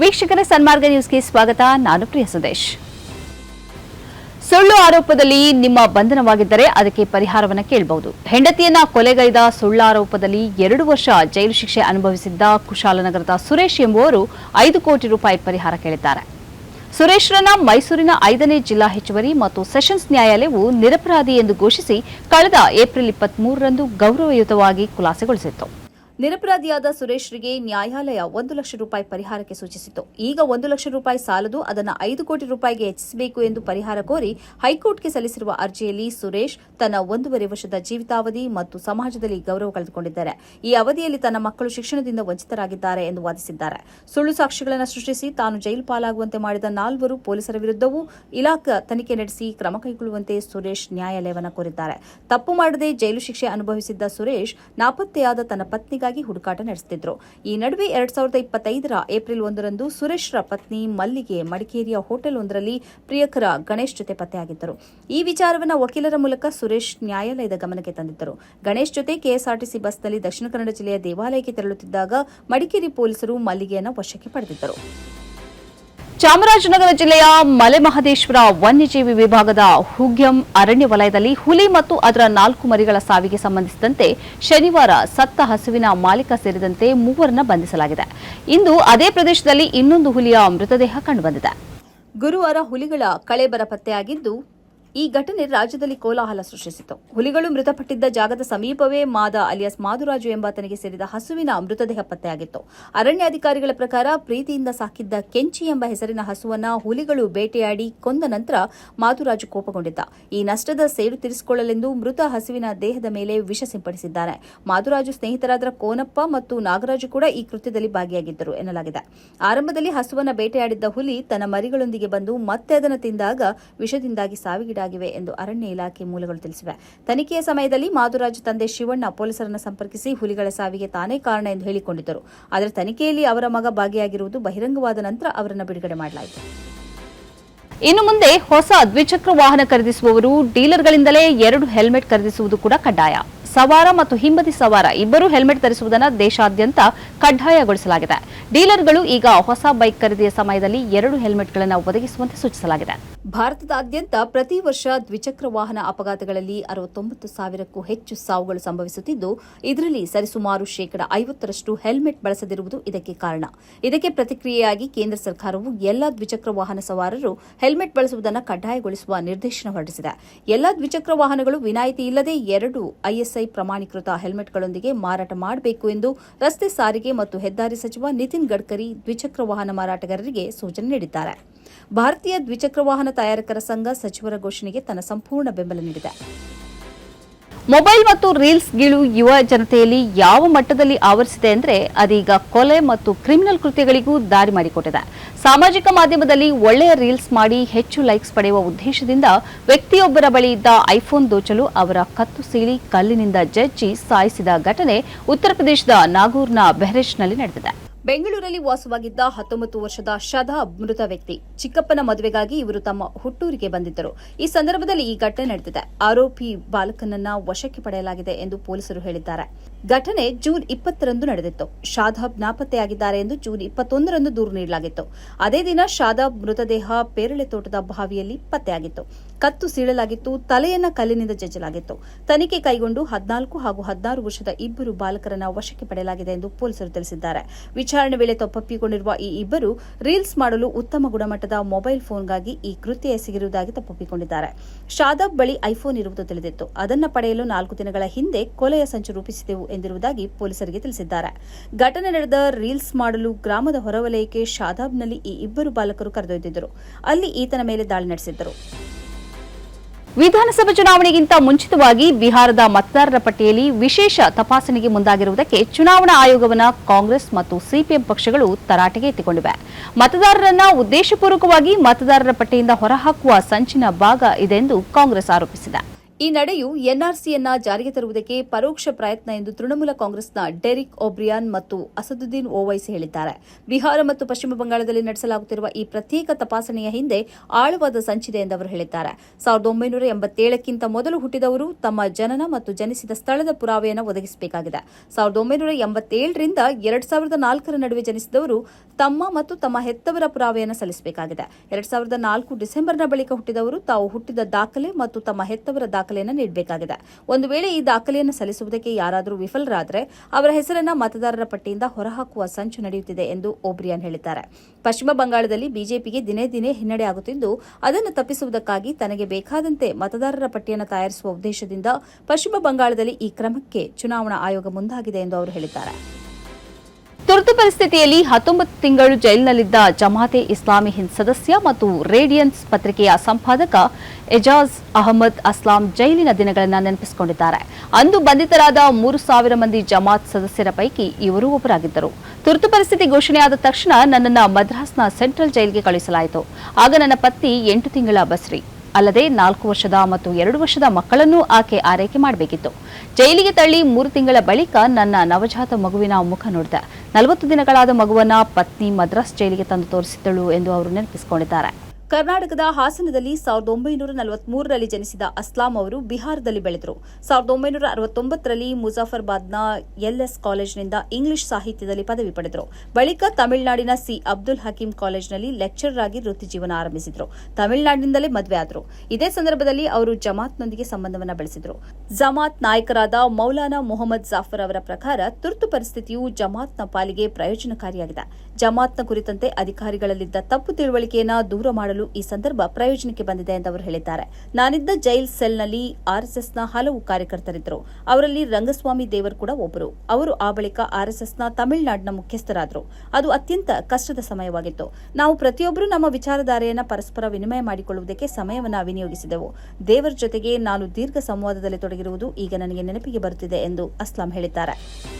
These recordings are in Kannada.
ವೀಕ್ಷಕರ ಸನ್ಮಾರ್ಗ ನ್ಯೂಸ್ಗೆ ಸ್ವಾಗತ. ನಾನು ಪ್ರಿಯ ಸುದೇಶ್. ಸುಳ್ಳು ಆರೋಪದಲ್ಲಿ ನಿಮ್ಮ ಬಂಧನವಾಗಿದ್ದರೆ ಅದಕ್ಕೆ ಪರಿಹಾರವನ್ನು ಕೇಳಬಹುದು. ಹೆಂಡತಿಯನ್ನ ಕೊಲೆಗೈದ ಸುಳ್ಳು ಆರೋಪದಲ್ಲಿ ಎರಡು ವರ್ಷ ಜೈಲು ಶಿಕ್ಷೆ ಅನುಭವಿಸಿದ್ದ ಕುಶಾಲನಗರದ ಸುರೇಶ್ ಎಂಬುವರು ಐದು ಕೋಟಿ ರೂಪಾಯಿ ಪರಿಹಾರ ಕೇಳಿದ್ದಾರೆ. ಸುರೇಶ್ರನ್ನ ಮೈಸೂರಿನ ಐದನೇ ಜಿಲ್ಲಾ ಹೆಚ್ಚುವರಿ ಮತ್ತು ಸೆಷನ್ಸ್ ನ್ಯಾಯಾಲಯವು ನಿರಪರಾಧಿ ಎಂದು ಘೋಷಿಸಿ ಕಳೆದ ಏಪ್ರಿಲ್ ಇಪ್ಪತ್ಮೂರರಂದು ಗೌರವಯುತವಾಗಿ ಖುಲಾಸೆಗೊಳಿಸಿತ್ತು. ನಿರಪರಾಧಿಯಾದ ಸುರೇಶ್ರಿಗೆ ನ್ಯಾಯಾಲಯ ಒಂದು ಲಕ್ಷ ರೂಪಾಯಿ ಪರಿಹಾರಕ್ಕೆ ಸೂಚಿಸಿತು ಈಗ ಒಂದು ಲಕ್ಷ ರೂಪಾಯಿ ಸಾಲದು, ಅದನ್ನು ಐದು ಕೋಟಿ ರೂಪಾಯಿಗೆ ಹೆಚ್ಚಿಸಬೇಕು ಎಂದು ಪರಿಹಾರ ಕೋರಿ ಹೈಕೋರ್ಟ್ಗೆ ಸಲ್ಲಿಸಿರುವ ಅರ್ಜಿಯಲ್ಲಿ ಸುರೇಶ್ ತನ್ನ ಒಂದೂವರೆ ವರ್ಷದ ಜೀವಿತಾವಧಿ ಮತ್ತು ಸಮಾಜದಲ್ಲಿ ಗೌರವ ಕಳೆದುಕೊಂಡಿದ್ದಾರೆ. ಈ ಅವಧಿಯಲ್ಲಿ ತನ್ನ ಮಕ್ಕಳು ಶಿಕ್ಷಣದಿಂದ ವಂಚಿತರಾಗಿದ್ದಾರೆ ಎಂದು ವಾದಿಸಿದ್ದಾರೆ. ಸುಳ್ಳು ಸಾಕ್ಷಿಗಳನ್ನು ಸೃಷ್ಟಿಸಿ ತಾನು ಜೈಲು ಪಾಲಾಗುವಂತೆ ಮಾಡಿದ ನಾಲ್ವರು ಪೊಲೀಸರ ವಿರುದ್ಧವೂ ಇಲಾಖಾ ತನಿಖೆ ನಡೆಸಿ ಕ್ರಮ ಕೈಗೊಳ್ಳುವಂತೆ ಸುರೇಶ್ ನ್ಯಾಯಾಲಯವನ್ನು ಕೋರಿದ್ದಾರೆ. ತಪ್ಪು ಮಾಡದೆ ಜೈಲು ಶಿಕ್ಷೆ ಅನುಭವಿಸಿದ್ದ ಸುರೇಶ್ ನಾಪತ್ತೆಯಾದ ತನ್ನ ಪತ್ನಿಗಾಗಿ ಹುಡುಕಾಟ ನಡೆಸುತ್ತಿದ್ದರು ಈ ನಡುವೆ ಎರಡ್ ಸಾವಿರದ ಇಪ್ಪತ್ತೈದರ ಏಪ್ರಿಲ್ ಒಂದರಂದು ಸುರೇಶ್ರ ಪತ್ನಿ ಮಲ್ಲಿಗೆ ಮಡಿಕೇರಿಯ ಹೋಟೆಲ್ ಒಂದರಲ್ಲಿ ಪ್ರಿಯಕರ ಗಣೇಶ್ ಜೊತೆ ಪತ್ತೆಯಾಗಿದ್ದರು. ಈ ವಿಚಾರವನ್ನು ವಕೀಲರ ಮೂಲಕ ಸುರೇಶ್ ನ್ಯಾಯಾಲಯದ ಗಮನಕ್ಕೆ ತಂದಿದ್ದರು. ಗಣೇಶ್ ಜೊತೆ ಕೆಎಸ್ಆರ್ಟಿಸಿ ಬಸ್ನಲ್ಲಿ ದಕ್ಷಿಣ ಕನ್ನಡ ಜಿಲ್ಲೆಯ ದೇವಾಲಯಕ್ಕೆ ತೆರಳುತ್ತಿದ್ದಾಗ ಮಡಿಕೇರಿ ಪೊಲೀಸರು ಮಲ್ಲಿಗೆಯನ್ನು ವಶಕ್ಕೆ ಪಡೆದಿದ್ದರು. ಚಾಮರಾಜನಗರ ಜಿಲ್ಲೆಯ ಮಲೆಮಹದೇಶ್ವರ ವನ್ಯಜೀವಿ ವಿಭಾಗದ ಹುಗ್ಯಂ ಅರಣ್ಯ ವಲಯದಲ್ಲಿ ಹುಲಿ ಮತ್ತು ಅದರ ನಾಲ್ಕು ಮರಿಗಳ ಸಾವಿಗೆ ಸಂಬಂಧಿಸಿದಂತೆ ಶನಿವಾರ ಸತ್ತ ಹಸುವಿನ ಮಾಲೀಕ ಸೇರಿದಂತೆ ಮೂವರನ್ನ ಬಂಧಿಸಲಾಗಿದೆ. ಇಂದು ಅದೇ ಪ್ರದೇಶದಲ್ಲಿ ಇನ್ನೊಂದು ಹುಲಿಯ ಮೃತದೇಹ ಕಂಡುಬಂದಿದೆ. ಗುರುವಾರ ಹುಲಿಗಳ ಕಳೆಬರ ಪತ್ತೆಯಾಗಿದ್ದು ಈ ಘಟನೆ ರಾಜ್ಯದಲ್ಲಿ ಕೋಲಾಹಲ ಸೃಷ್ಟಿಸಿತು. ಹುಲಿಗಳು ಮೃತಪಟ್ಟಿದ್ದ ಜಾಗದ ಸಮೀಪವೇ ಮಾದ ಅಲಿಯಾಸ್ ಮಾದುರಾಜು ಎಂಬಾತನಿಗೆ ಸೇರಿದ ಹಸುವಿನ ಮೃತದೇಹ ಪತ್ತೆಯಾಗಿತ್ತು. ಅರಣ್ಯಾಧಿಕಾರಿಗಳ ಪ್ರಕಾರ ಪ್ರೀತಿಯಿಂದ ಸಾಕಿದ್ದ ಕೆಂಚಿ ಎಂಬ ಹೆಸರಿನ ಹಸುವನ್ನ ಹುಲಿಗಳು ಬೇಟೆಯಾಡಿ ಕೊಂದ ನಂತರ ಮಾದುರಾಜು ಕೋಪಗೊಂಡಿದ್ದ. ಈ ನಷ್ಟದ ಸೇಡು ತೀರಿಸಿಕೊಳ್ಳಲೆಂದು ಮೃತ ಹಸುವಿನ ದೇಹದ ಮೇಲೆ ವಿಷ ಸಿಂಪಡಿಸಿದ್ದಾನೆ ಮಾದುರಾಜು ಸ್ನೇಹಿತರಾದ ಕೋನಪ್ಪ ಮತ್ತು ನಾಗರಾಜು ಕೂಡ ಈ ಕೃತ್ಯದಲ್ಲಿ ಭಾಗಿಯಾಗಿದ್ದರು ಎನ್ನಲಾಗಿದೆ. ಆರಂಭದಲ್ಲಿ ಹಸುವನ್ನ ಬೇಟೆಯಾಡಿದ್ದ ಹುಲಿ ತನ್ನ ಮರಿಗಳೊಂದಿಗೆ ಬಂದು ಮತ್ತೆ ಅದನ್ನು ತಿಂದಾಗ ವಿಷದಿಂದಾಗಿ ಸಾವಿಗೀಡಾಗಿವೆ ಎಂದು ಅರಣ್ಯ ಇಲಾಖೆ ಮೂಲಗಳು ತಿಳಿಸಿವೆ. ತನಿಖೆಯ ಸಮಯದಲ್ಲಿ ಮಾಧುರಾಜ್ ತಂದೆ ಶಿವಣ್ಣ ಪೊಲೀಸರನ್ನು ಸಂಪರ್ಕಿಸಿ ಹುಲಿಗಳ ಸಾವಿಗೆ ತಾನೇ ಕಾರಣ ಎಂದು ಹೇಳಿಕೊಂಡಿದ್ದರು. ಆದರೆ ತನಿಖೆಯಲ್ಲಿ ಅವರ ಮಗ ಭಾಗಿಯಾಗಿರುವುದು ಬಹಿರಂಗವಾದ ನಂತರ ಅವರನ್ನು ಬಿಡುಗಡೆ ಮಾಡಲಾಯಿತು. ಇನ್ನು ಮುಂದೆ ಹೊಸ ದ್ವಿಚಕ್ರ ವಾಹನ ಖರೀದಿಸುವವರು ಡೀಲರ್ಗಳಿಂದಲೇ ಎರಡು ಹೆಲ್ಮೆಟ್ ಖರೀದಿಸುವುದು ಕೂಡ ಕಡ್ಡಾಯ. ಸವಾರ ಮತ್ತು ಹಿಂಬದಿ ಸವಾರ ಇಬ್ಬರೂ ಹೆಲ್ಮೆಟ್ ಧರಿಸುವುದನ್ನು ದೇಶಾದ್ಯಂತ ಕಡ್ಡಾಯಗೊಳಿಸಲಾಗಿದೆ. ಡೀಲರ್ಗಳು ಈಗ ಹೊಸ ಬೈಕ್ ಖರೀದಿಯ ಸಮಯದಲ್ಲಿ ಎರಡು ಹೆಲ್ಮೆಟ್ಗಳನ್ನು ಒದಗಿಸುವಂತೆ ಸೂಚಿಸಲಾಗಿದೆ. ಭಾರತದಾದ್ಯಂತ ಪ್ರತಿ ವರ್ಷ ದ್ವಿಚಕ್ರ ವಾಹನ ಅಪಘಾತಗಳಲ್ಲಿ ಅರವತ್ತೊಂಬತ್ತು ಸಾವಿರಕ್ಕೂ ಹೆಚ್ಚು ಸಾವುಗಳು ಸಂಭವಿಸುತ್ತಿದ್ದು, ಇದರಲ್ಲಿ ಸರಿಸುಮಾರು ಶೇಕಡ ಐವತ್ತರಷ್ಟು ಹೆಲ್ಮೆಟ್ ಬಳಸದಿರುವುದು ಇದಕ್ಕೆ ಕಾರಣ. ಇದಕ್ಕೆ ಪ್ರತಿಕ್ರಿಯೆಯಾಗಿ ಕೇಂದ್ರ ಸರ್ಕಾರವು ಎಲ್ಲಾ ದ್ವಿಚಕ್ರ ವಾಹನ ಸವಾರರು ಹೆಲ್ಮೆಟ್ ಬಳಸುವುದನ್ನು ಕಡ್ಡಾಯಗೊಳಿಸುವ ನಿರ್ದೇಶನ ಹೊರಡಿಸಿದೆ. ಎಲ್ಲಾ ದ್ವಿಚಕ್ರ ವಾಹನಗಳು ವಿನಾಯಿತಿ ಇಲ್ಲದೆ ಎರಡು ಐಎಸ್ಐ ಪ್ರಮಾಣೀಕೃತ ಹೆಲ್ಮೆಟ್ಗಳೊಂದಿಗೆ ಮಾರಾಟ ಮಾಡಬೇಕು ಎಂದು ರಸ್ತೆ ಸಾರಿಗೆ ಮತ್ತು ಹೆದ್ದಾರಿ ಸಚಿವ ನಿತಿನ್ ಗಡ್ಕರಿ ದ್ವಿಚಕ್ರ ವಾಹನ ಮಾರಾಟಗಾರರಿಗೆ ಸೂಚನೆ ನೀಡಿದ್ದಾರೆ. ಭಾರತೀಯ ದ್ವಿಚಕ್ರ ವಾಹನ ತಯಾರಕರ ಸಂಘ ಸಚಿವರ ಘೋಷಣೆಗೆ ತನ್ನ ಸಂಪೂರ್ಣ ಬೆಂಬಲ ನೀಡಿದೆ. ಮೊಬೈಲ್ ಮತ್ತು ರೀಲ್ಸ್ ಗೀಳು ಯುವ ಜನತೆಯಲ್ಲಿ ಯಾವ ಮಟ್ಟದಲ್ಲಿ ಆವರಿಸಿದೆ ಅಂದರೆ ಅದೀಗ ಕೊಲೆ ಮತ್ತು ಕ್ರಿಮಿನಲ್ ಕೃತ್ಯಗಳಿಗೂ ದಾರಿ ಮಾಡಿಕೊಟ್ಟಿದೆ. ಸಾಮಾಜಿಕ ಮಾಧ್ಯಮದಲ್ಲಿ ಒಳ್ಳೆಯ ರೀಲ್ಸ್ ಮಾಡಿ ಹೆಚ್ಚು ಲೈಕ್ಸ್ ಪಡೆಯುವ ಉದ್ದೇಶದಿಂದ ವ್ಯಕ್ತಿಯೊಬ್ಬರ ಬಳಿ ಇದ್ದ ಐಫೋನ್ ದೋಚಲು ಅವರ ಕತ್ತು ಸೀಳಿ ಕಲ್ಲಿನಿಂದ ಜಜ್ಜಿ ಸಾಯಿಸಿದ ಘಟನೆ ಉತ್ತರ ಪ್ರದೇಶದ ನಾಗೂರ್ನ ಬೆಹರೇಶ್ನಲ್ಲಿ ನಡೆದಿದೆ. ಬೆಂಗಳೂರಲ್ಲಿ ವಾಸವಾಗಿದ್ದ ಹತ್ತೊಂಬತ್ತು ವರ್ಷದ ಶದಾ ಮೃತ ವ್ಯಕ್ತಿ. ಚಿಕ್ಕಪ್ಪನ ಮದುವೆಗಾಗಿ ಇವರು ತಮ್ಮ ಹುಟ್ಟೂರಿಗೆ ಬಂದಿದ್ದರು. ಈ ಸಂದರ್ಭದಲ್ಲಿ ಈ ಘಟನೆ ನಡೆದಿದೆ. ಆರೋಪಿ ಬಾಲಕನನ್ನ ವಶಕ್ಕೆ ಪಡೆಯಲಾಗಿದೆ ಎಂದು ಪೊಲೀಸರು ಹೇಳಿದ್ದಾರೆ. ಘಟನೆ ಜೂನ್ ಇಪ್ಪತ್ತರಂದು ನಡೆದಿತ್ತು. ಶಾದಾಬ್ ನಾಪತ್ತೆಯಾಗಿದ್ದಾರೆ ಎಂದು ಜೂನ್ ಇಪ್ಪತ್ತೊಂದರಂದು ದೂರು ನೀಡಲಾಗಿತ್ತು. ಅದೇ ದಿನ ಶಾದಾಬ್ ಮೃತದೇಹ ಪೇರಳೆ ತೋಟದ ಬಾವಿಯಲ್ಲಿ ಪತ್ತೆಯಾಗಿತ್ತು. ಕತ್ತು ಸೀಳಲಾಗಿತ್ತು, ತಲೆಯನ್ನ ಕಲ್ಲಿನಿಂದ ಜಜ್ಜಲಾಗಿತ್ತು. ತನಿಖೆ ಕೈಗೊಂಡು ಹದಿನಾಲ್ಕು ಹಾಗೂ ಹದಿನಾರು ವರ್ಷದ ಇಬ್ಬರು ಬಾಲಕರನ್ನ ವಶಕ್ಕೆ ಪಡೆಯಲಾಗಿದೆ ಎಂದು ಪೊಲೀಸರು ತಿಳಿಸಿದ್ದಾರೆ. ವಿಚಾರಣೆ ವೇಳೆ ತಪ್ಪೊಪ್ಪಿಕೊಂಡಿರುವ ಈ ಇಬ್ಬರು ರೀಲ್ಸ್ ಮಾಡಲು ಉತ್ತಮ ಗುಣಮಟ್ಟದ ಮೊಬೈಲ್ ಫೋನ್ಗಾಗಿ ಈ ಕೃತ್ಯ ಎಸಗಿರುವುದಾಗಿ ತಪ್ಪೊಪ್ಪಿಕೊಂಡಿದ್ದಾರೆ. ಶಾದಾಬ್ ಬಳಿ ಐಫೋನ್ ಇರುವುದು ತಿಳಿದಿತ್ತು. ಅದನ್ನ ಪಡೆಯಲು ನಾಲ್ಕು ದಿನಗಳ ಹಿಂದೆ ಕೊಲೆಯ ಸಂಚು ರೂಪಿಸಿದೆವು ಎಂದಿರುವುದಾಗಿ ಪೊಲೀಸರಿಗೆ ತಿಳಿಸಿದ್ದಾರೆ. ಘಟನೆ ನಡೆದ ರೀಲ್ಸ್ ಮಾಡಲು ಗ್ರಾಮದ ಹೊರವಲಯಕ್ಕೆ ಶಾದಾಬ್ನಲ್ಲಿ ಈ ಇಬ್ಬರು ಬಾಲಕರು ಕರೆದೊಯ್ದಿದ್ದರು. ಅಲ್ಲಿ ಈತನ ಮೇಲೆ ದಾಳಿ ನಡೆಸಿದ್ದರು. ವಿಧಾನಸಭಾ ಚುನಾವಣೆಗಿಂತ ಮುಂಚಿತವಾಗಿ ಬಿಹಾರದ ಮತದಾರರ ಪಟ್ಟಿಯಲ್ಲಿ ವಿಶೇಷ ತಪಾಸಣೆಗೆ ಮುಂದಾಗಿರುವುದಕ್ಕೆ ಚುನಾವಣಾ ಆಯೋಗವನ್ನು ಕಾಂಗ್ರೆಸ್ ಮತ್ತು ಸಿಪಿಎಂ ಪಕ್ಷಗಳು ತರಾಟೆಗೆ ಎತ್ತಿಕೊಂಡಿವೆ. ಮತದಾರರನ್ನ ಉದ್ದೇಶಪೂರ್ವಕವಾಗಿ ಮತದಾರರ ಪಟ್ಟಿಯಿಂದ ಹೊರಹಾಕುವ ಸಂಚಿನ ಭಾಗ ಇದೆಂದು ಕಾಂಗ್ರೆಸ್ ಆರೋಪಿಸಿದೆ. ಈ ನಡೆಯು ಎನ್ಆರ್ಸಿಯನ್ನ ಜಾರಿಗೆ ತರುವುದಕ್ಕೆ ಪರೋಕ್ಷ ಪ್ರಯತ್ನ ಎಂದು ತೃಣಮೂಲ ಕಾಂಗ್ರೆಸ್ನ ಡೆರಿಕ್ ಒಬ್ರಿಯಾನ್ ಮತ್ತು ಅಸದುದ್ದೀನ್ ಓವೈಸಿ ಹೇಳಿದ್ದಾರೆ. ಬಿಹಾರ ಮತ್ತು ಪಶ್ಚಿಮ ಬಂಗಾಳದಲ್ಲಿ ನಡೆಸಲಾಗುತ್ತಿರುವ ಈ ಪ್ರತ್ಯೇಕ ತಪಾಸಣೆಯ ಹಿಂದೆ ಆಳವಾದ ಸಂಚಿದೆ ಎಂದು ಅವರು ಹೇಳಿದ್ದಾರೆ. ಸಾವಿರದ ಒಂಬೈನೂರ ಎಂಬತ್ತೇಳಕ್ಕಿಂತ ಮೊದಲು ಹುಟ್ಟಿದವರು ತಮ್ಮ ಜನನ ಮತ್ತು ಜನಿಸಿದ ಸ್ಥಳದ ಪುರಾವೆಯನ್ನು ಒದಗಿಸಬೇಕಾಗಿದೆ. ಸಾವಿರದ ಒಂಬೈನೂರ ಎಂಬತ್ತೇಳರಿಂದ ಎರಡ್ ಸಾವಿರದ ನಾಲ್ಕರ ನಡುವೆ ಜನಿಸಿದವರು ತಮ್ಮ ಮತ್ತು ತಮ್ಮ ಹೆತ್ತವರ ಪುರಾವೆಯನ್ನು ಸಲ್ಲಿಸಬೇಕಾಗಿದೆ. ಎರಡ್ ಸಾವಿರದ ನಾಲ್ಕು ಡಿಸೆಂಬರ್ನ ಬಳಿಕ ಹುಟ್ಟಿದವರು ತಾವು ಹುಟ್ಟಿದ ದಾಖಲೆ ಮತ್ತು ತಮ್ಮ ಹೆತ್ತವರ ದಾಖಲೆಯನ್ನು ನೀಡಬೇಕಾಗಿದೆ. ಒಂದು ವೇಳೆ ಈ ದಾಖಲೆಯನ್ನು ಸಲ್ಲಿಸುವುದಕ್ಕೆ ಯಾರಾದರೂ ವಿಫಲರಾದರೆ ಅವರ ಹೆಸರನ್ನು ಮತದಾರರ ಪಟ್ಟಿಯಿಂದ ಹೊರಹಾಕುವ ಸಂಚು ನಡೆಯುತ್ತಿದೆ ಎಂದು ಓಬ್ರಿಯಾನ್ ಹೇಳಿದ್ದಾರೆ. ಪಶ್ಚಿಮ ಬಂಗಾಳದಲ್ಲಿ ಬಿಜೆಪಿಗೆ ದಿನೇ ದಿನೇ ಹಿನ್ನಡೆ ಆಗುತ್ತಿದ್ದು ಅದನ್ನು ತಪ್ಪಿಸುವುದಕ್ಕಾಗಿ ತನಗೆ ಬೇಕಾದಂತೆ ಮತದಾರರ ಪಟ್ಟಿಯನ್ನು ತಯಾರಿಸುವ ಉದ್ದೇಶದಿಂದ ಪಶ್ಚಿಮ ಬಂಗಾಳದಲ್ಲಿ ಈ ಕ್ರಮಕ್ಕೆ ಚುನಾವಣಾ ಆಯೋಗ ಮುಂದಾಗಿದೆ ಎಂದು ಅವರು ಹೇಳಿದ್ದಾರೆ. ತುರ್ತು ಪರಿಸ್ಥಿತಿಯಲ್ಲಿ ಹತ್ತೊಂಬತ್ತು ತಿಂಗಳು ಜೈಲಿನಲ್ಲಿದ್ದ ಜಮಾತೆ ಇಸ್ಲಾಮಿ ಹಿಂದ್ ಸದಸ್ಯ ಮತ್ತು ರೇಡಿಯನ್ಸ್ ಪತ್ರಿಕೆಯ ಸಂಪಾದಕ ಎಜಾಜ್ ಅಹಮದ್ ಅಸ್ಲಾಂ ಜೈಲಿನ ದಿನಗಳನ್ನು ನೆನಪಿಸಿಕೊಂಡಿದ್ದಾರೆ. ಅಂದು ಬಂಧಿತರಾದ ಮೂರು ಸಾವಿರ ಮಂದಿ ಜಮಾತ್ ಸದಸ್ಯರ ಪೈಕಿ ಇವರು ಒಬ್ಬರಾಗಿದ್ದರು. ತುರ್ತು ಪರಿಸ್ಥಿತಿ ಘೋಷಣೆಯಾದ ತಕ್ಷಣ ನನ್ನನ್ನು ಮದ್ರಾಸ್ನ ಸೆಂಟ್ರಲ್ ಜೈಲಿಗೆ ಕಳುಹಿಸಲಾಯಿತು ಆಗ ನನ್ನ ಪತ್ನಿ ಎಂಟು ತಿಂಗಳ ಬಸ್ರಿ, ಅಲ್ಲದೆ ನಾಲ್ಕು ವರ್ಷದ ಮತ್ತು ಎರಡು ವರ್ಷದ ಮಕ್ಕಳನ್ನೂ ಆಕೆ ಆರೈಕೆ ಮಾಡಬೇಕಿತ್ತು. ಜೈಲಿಗೆ ತಳ್ಳಿ ಮೂರು ತಿಂಗಳ ಬಳಿಕ ನನ್ನ ನವಜಾತ ಮಗುವಿನ ಮುಖ ನೋಡಿದೆ ನಲವತ್ತು ದಿನಗಳಾದ ಮಗುವನ್ನ ಪತ್ನಿ ಮದ್ರಾಸ್ ಜೈಲಿಗೆ ತಂದು ತೋರಿಸಿದ್ದಳು ಎಂದು ಅವರು ನೆನಪಿಸಿಕೊಂಡಿದ್ದಾರೆ. ಕರ್ನಾಟಕದ ಹಾಸನದಲ್ಲಿ ಸಾವಿರದ ಒಂಬೈನೂರ ನಲವತ್ಮೂರರಲ್ಲಿ ಜನಿಸಿದ ಅಸ್ಲಾಂ ಅವರು ಬಿಹಾರದಲ್ಲಿ ಬೆಳೆದರು. ಸಾವಿರದ ಒಂಬೈನೂರ ಅರವತ್ತೊಂಬತ್ತರಲ್ಲಿ ಮುಜಾಫರ್ಬಾದ್ನ ಎಲ್ಎಸ್ ಕಾಲೇಜಿನಿಂದ ಇಂಗ್ಲಿಷ್ ಸಾಹಿತ್ಯದಲ್ಲಿ ಪದವಿ ಪಡೆದರು. ಬಳಿಕ ತಮಿಳುನಾಡಿನ ಸಿ ಅಬ್ದುಲ್ ಹಕೀಂ ಕಾಲೇಜಿನಲ್ಲಿ ಲೆಕ್ಚರರ್ ಆಗಿ ವೃತ್ತಿ ಜೀವನ ಆರಂಭಿಸಿದರು. ತಮಿಳುನಾಡಿನಿಂದಲೇ ಮದುವೆ ಆದರು. ಇದೇ ಸಂದರ್ಭದಲ್ಲಿ ಅವರು ಜಮಾತ್ನೊಂದಿಗೆ ಸಂಬಂಧವನ್ನು ಬೆಳೆಸಿದರು. ಜಮಾತ್ ನಾಯಕರಾದ ಮೌಲಾನಾ ಮೊಹಮ್ಮದ್ ಜಾಫರ್ ಅವರ ಪ್ರಕಾರ ತುರ್ತು ಪರಿಸ್ಥಿತಿಯು ಜಮಾತ್ನ ಪಾಲಿಗೆ ಪ್ರಯೋಜನಕಾರಿಯಾಗಿದೆ. ಜಮಾತ್ನ ಕುರಿತಂತೆ ಅಧಿಕಾರಿಗಳಲ್ಲಿದ್ದ ತಪ್ಪು ತಿಳುವಳಿಕೆಯನ್ನು ದೂರ ಮಾಡಲು ಈ ಸಂದರ್ಭ ಪ್ರಯೋಜನಕ್ಕೆ ಬಂದಿದೆ ಎಂದು ಅವರು ಹೇಳಿದ್ದಾರೆ. ನಾನಿದ್ದ ಜೈಲ್ ಸೆಲ್ನಲ್ಲಿ ಆರ್ಎಸ್ಎಸ್ನ ಹಲವು ಕಾರ್ಯಕರ್ತರಿದ್ದರು. ಅವರಲ್ಲಿ ರಂಗಸ್ವಾಮಿ ದೇವರ್ ಕೂಡ ಒಬ್ಬರು. ಅವರು ಆ ಬಳಿಕ ಆರ್ಎಸ್ಎಸ್ನ ತಮಿಳುನಾಡಿನ ಮುಖ್ಯಸ್ಥರಾದರು. ಅದು ಅತ್ಯಂತ ಕಷ್ಟದ ಸಮಯವಾಗಿತ್ತು. ನಾವು ಪ್ರತಿಯೊಬ್ಬರೂ ನಮ್ಮ ವಿಚಾರಧಾರೆಯನ್ನು ಪರಸ್ಪರ ವಿನಿಮಯ ಮಾಡಿಕೊಳ್ಳುವುದಕ್ಕೆ ಸಮಯವನ್ನು ವಿನಿಯೋಗಿಸಿದೆವು. ದೇವರ ಜೊತೆಗೆ ನಾನು ದೀರ್ಘ ಸಂವಾದದಲ್ಲಿ ತೊಡಗಿರುವುದು ಈಗ ನನಗೆ ನೆನಪಿಗೆ ಬರುತ್ತಿದೆ ಎಂದು ಅಸ್ಲಾಂ ಹೇಳಿದ್ದಾರೆ.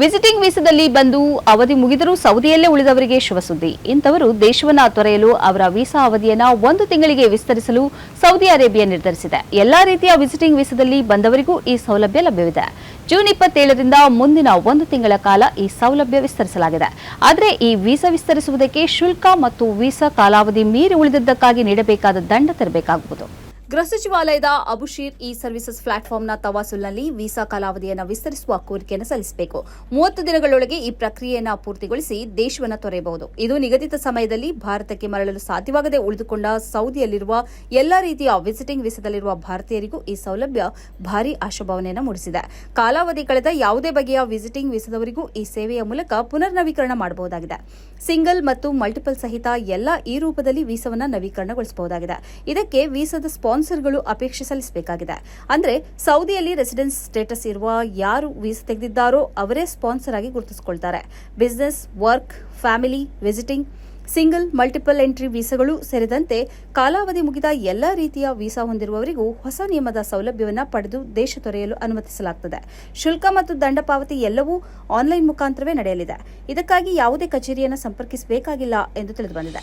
ವಿಸಿಟಿಂಗ್ ವೀಸಾದಲ್ಲಿ ಬಂದು ಅವಧಿ ಮುಗಿದರೂ ಸೌದಿಯಲ್ಲೇ ಉಳಿದವರಿಗೆ ಶುಭ ಸುದ್ದಿ ಇಂಥವರು ದೇಶವನ್ನ ತೊರೆಯಲು ಅವರ ವೀಸಾ ಅವಧಿಯನ್ನು ಒಂದು ತಿಂಗಳಿಗೆ ವಿಸ್ತರಿಸಲು ಸೌದಿ ಅರೇಬಿಯಾ ನಿರ್ಧರಿಸಿದೆ. ಎಲ್ಲಾ ರೀತಿಯ ವಿಸಿಟಿಂಗ್ ವೀಸಾದಲ್ಲಿ ಬಂದವರಿಗೂ ಈ ಸೌಲಭ್ಯ ಲಭ್ಯವಿದೆ. ಜೂನ್ ಇಪ್ಪತ್ತೇಳರಿಂದ ಮುಂದಿನ ಒಂದು ತಿಂಗಳ ಕಾಲ ಈ ಸೌಲಭ್ಯ ವಿಸ್ತರಿಸಲಾಗಿದೆ. ಆದರೆ ಈ ವೀಸಾ ವಿಸ್ತರಿಸುವುದಕ್ಕೆ ಶುಲ್ಕ ಮತ್ತು ವೀಸಾ ಕಾಲಾವಧಿ ಮೀರಿ ಉಳಿದಿದ್ದಕ್ಕಾಗಿ ನೀಡಬೇಕಾದ ದಂಡ ತೆರಬೇಕಾಗುವುದು. ಗೃಹ ಸಚಿವಾಲಯದ ಅಬುಶೀರ್ ಇ ಸರ್ವಿಸಸ್ ಪ್ಲಾಟ್ಫಾರ್ಮ್ನ ತವಾಸುಲ್ನಲ್ಲಿ ವೀಸಾ ಕಾಲಾವಧಿಯನ್ನು ವಿಸ್ತರಿಸುವ ಕೋರಿಕೆಯನ್ನು ಸಲ್ಲಿಸಬೇಕು. ಮೂವತ್ತು ದಿನಗಳೊಳಗೆ ಈ ಪ್ರಕ್ರಿಯೆಯನ್ನು ಪೂರ್ತಿಗೊಳಿಸಿ ದೇಶವನ್ನು ತೊರೆಯಬಹುದು. ಇದು ನಿಗದಿತ ಸಮಯದಲ್ಲಿ ಭಾರತಕ್ಕೆ ಮರಳಲು ಸಾಧ್ಯವಾಗದೆ ಉಳಿದುಕೊಂಡ ಸೌದಿಯಲ್ಲಿರುವ ಎಲ್ಲಾ ರೀತಿಯ ವಿಸಿಟಿಂಗ್ ವೀಸಾದಲ್ಲಿರುವ ಭಾರತೀಯರಿಗೂ ಈ ಸೌಲಭ್ಯ ಭಾರೀ ಆಶಾಭಾವನೆಯನ್ನು ಮೂಡಿಸಿದೆ. ಕಾಲಾವಧಿ ಕಳೆದ ಯಾವುದೇ ಬಗೆಯ ವಿಸಿಟಿಂಗ್ ವೀಸಾದವರಿಗೂ ಈ ಸೇವೆಯ ಮೂಲಕ ಪುನರ್ ನವೀಕರಣ ಮಾಡಬಹುದಾಗಿದೆ. ಸಿಂಗಲ್ ಮತ್ತು ಮಲ್ಟಿಪಲ್ ಸಹಿತ ಎಲ್ಲಾ ಈ ರೂಪದಲ್ಲಿ ವೀಸಾವನ್ನು ನವೀಕರಣಗೊಳಿಸಬಹುದಾಗಿದೆ. ಇದಕ್ಕೆ ವೀಸಾದ ಸ್ಪಾನ್ಸರ್ಗಳು ಅಪೇಕ್ಷೆ ಸಲ್ಲಿಸಬೇಕಾಗಿದೆ. ಅಂದರೆ ಸೌದಿಯಲ್ಲಿ ರೆಸಿಡೆನ್ಸ್ ಸ್ಟೇಟಸ್ ಇರುವ ಯಾರು ವೀಸಾ ತೆಗೆದಿದ್ದಾರೋ ಅವರೇ ಸ್ಪಾನ್ಸರ್ ಆಗಿ ಗುರುತಿಸಿಕೊಳ್ತಾರೆ. Business, work, family, visiting, single, multiple entry ವೀಸಾಗಳು ಸೇರಿದಂತೆ ಕಾಲಾವಧಿ ಮುಗಿದ ಎಲ್ಲ ರೀತಿಯ ವೀಸಾ ಹೊಂದಿರುವವರಿಗೂ ಹೊಸ ನಿಯಮದ ಸೌಲಭ್ಯವನ್ನು ಪಡೆದು ದೇಶ ತೊರೆಯಲು ಅನುಮತಿಸಲಾಗುತ್ತದೆ ಶುಲ್ಕ ಮತ್ತು ದಂಡ ಪಾವತಿ ಎಲ್ಲವೂ ಆನ್ಲೈನ್ ಮುಖಾಂತರವೇ ನಡೆಯಲಿದೆ. ಇದಕ್ಕಾಗಿ ಯಾವುದೇ ಕಚೇರಿಯನ್ನು ಸಂಪರ್ಕಿಸಬೇಕಾಗಿಲ್ಲ ಎಂದು ತಿಳಿದುಬಂದಿದೆ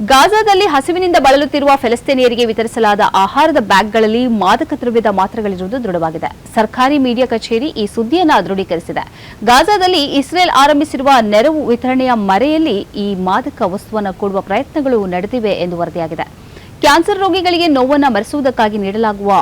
ಗಾಜಾದಲ್ಲಿ ಹಸಿವಿನಿಂದ ಬಳಲುತ್ತಿರುವ ಫೆಲಸ್ತೀನಿಯರಿಗೆ ವಿತರಿಸಲಾದ ಆಹಾರದ ಬ್ಯಾಗ್ಗಳಲ್ಲಿ ಮಾದಕ ದ್ರವ್ಯದ ಮಾತ್ರೆಗಳಿರುವುದು ದೃಢವಾಗಿದೆ. ಸರ್ಕಾರಿ ಮೀಡಿಯಾ ಕಚೇರಿ ಈ ಸುದ್ದಿಯನ್ನು ದೃಢೀಕರಿಸಿದೆ. ಗಾಜಾದಲ್ಲಿ ಇಸ್ರೇಲ್ ಆರಂಭಿಸಿರುವ ನೆರವು ವಿತರಣೆಯ ಮರೆಯಲ್ಲಿ ಈ ಮಾದಕ ವಸ್ತುವನ್ನು ಕೊಡುವ ಪ್ರಯತ್ನಗಳು ನಡೆದಿವೆ ಎಂದು ವರದಿಯಾಗಿದೆ. ಕ್ಯಾನ್ಸರ್ ರೋಗಿಗಳಿಗೆ ನೋವನ್ನು ಮರೆಸುವುದಕ್ಕಾಗಿ ನೀಡಲಾಗುವ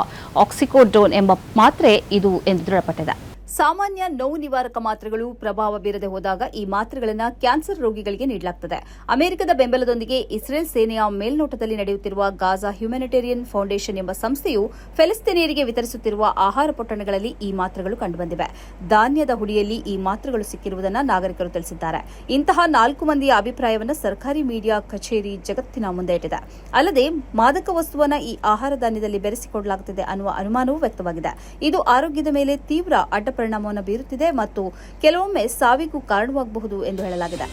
ಆಕ್ಸಿಕೋಡೋನ್ ಎಂಬ ಮಾತ್ರೆ ಇದು ಎಂದು ದೃಢಪಟ್ಟಿದೆ. ಸಾಮಾನ್ಯ ನೋವು ನಿವಾರಕ ಮಾತ್ರೆಗಳು ಪ್ರಭಾವ ಬೀರದೆ ಹೋದಾಗ ಈ ಮಾತ್ರೆಗಳನ್ನು ಕ್ಯಾನ್ಸರ್ ರೋಗಿಗಳಿಗೆ ನೀಡಲಾಗುತ್ತದೆ ಅಮೆರಿಕದ ಬೆಂಬಲದೊಂದಿಗೆ ಇಸ್ರೇಲ್ ಸೇನೆಯ ಮೇಲ್ನೋಟದಲ್ಲಿ ನಡೆಯುತ್ತಿರುವ ಗಾಜಾ ಹ್ಯುಮ್ಯಾನಿಟೇರಿಯನ್ ಫೌಂಡೇಶನ್ ಎಂಬ ಸಂಸ್ಥೆಯು ಫೆಲಿಸ್ತೀನಿಯರಿಗೆ ವಿತರಿಸುತ್ತಿರುವ ಆಹಾರ ಪೊಟ್ಟಣಗಳಲ್ಲಿ ಈ ಮಾತ್ರೆಗಳು ಕಂಡುಬಂದಿವೆ. ಧಾನ್ಯದ ಹುಡಿಯಲ್ಲಿ ಈ ಮಾತ್ರೆಗಳು ಸಿಕ್ಕಿರುವುದನ್ನು ನಾಗರಿಕರು ತಿಳಿಸಿದ್ದಾರೆ. ಇಂತಹ ನಾಲ್ಕು ಮಂದಿಯ ಅಭಿಪ್ರಾಯವನ್ನು ಸರ್ಕಾರಿ ಮೀಡಿಯಾ ಕಚೇರಿ ಜಗತ್ತಿನ ಮುಂದೆ ಇಟ್ಟಿದೆ. ಅಲ್ಲದೆ ಮಾದಕ ವಸ್ತುವನ್ನ ಈ ಆಹಾರ ಧಾನ್ಯದಲ್ಲಿ ಬೆರೆಸಿಕೊಡಲಾಗುತ್ತಿದೆ ಅನ್ನುವ ಅನುಮಾನವೂ ವ್ಯಕ್ತವಾಗಿದೆ. ಇದು ಆರೋಗ್ಯದ ಮೇಲೆ ತೀವ್ರ ಅಡ್ಡ ಪರಿಣಾಮವನ್ನು ಬೀರುತ್ತಿದೆ ಮತ್ತು ಕೆಲವೊಮ್ಮೆ ಸಾವಿಗೂ ಕಾರಣವಾಗಬಹುದು ಎಂದು ಹೇಳಲಾಗಿದೆ.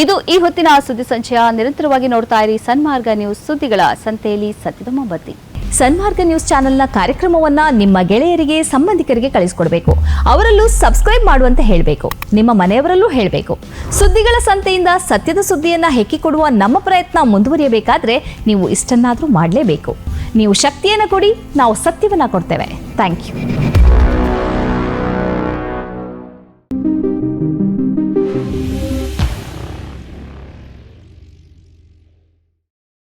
ಇದು ಈ ಹೊತ್ತಿನ ಸುದ್ದಿ ಸಂಚಯ. ನಿರಂತರವಾಗಿ ನೋಡ್ತಾ ಇರಿ ಸನ್ಮಾರ್ಗ ನ್ಯೂಸ್ ಸುದ್ದಿಗಳ ಸಂತೆಯಲ್ಲಿ ಸತ್ಯದ ಬತ್ತಿ ಸನ್ಮಾರ್ಗ ನ್ಯೂಸ್ ಚಾನೆಲ್ನ ಕಾರ್ಯಕ್ರಮವನ್ನ ನಿಮ್ಮ ಗೆಳೆಯರಿಗೆ, ಸಂಬಂಧಿಕರಿಗೆ ಕಳಿಸ್ಕೊಡ್ಬೇಕು. ಅವರಲ್ಲೂ ಸಬ್ಸ್ಕ್ರೈಬ್ ಮಾಡುವಂತೆ ಹೇಳಬೇಕು. ನಿಮ್ಮ ಮನೆಯವರಲ್ಲೂ ಹೇಳಬೇಕು. ಸುದ್ದಿಗಳ ಸಂತೆಯಿಂದ ಸತ್ಯದ ಸುದ್ದಿಯನ್ನ ಹೆಕ್ಕಿಕೊಡುವ ನಮ್ಮ ಪ್ರಯತ್ನ ಮುಂದುವರಿಯಬೇಕಾದ್ರೆ ನೀವು ಇಷ್ಟನ್ನಾದರೂ ಮಾಡಲೇಬೇಕು. ನೀವು ಶಕ್ತಿಯನ್ನು ಕೊಡಿ, ನಾವು ಸತ್ಯವನ್ನ ಕೊಡ್ತೇವೆ. Thank you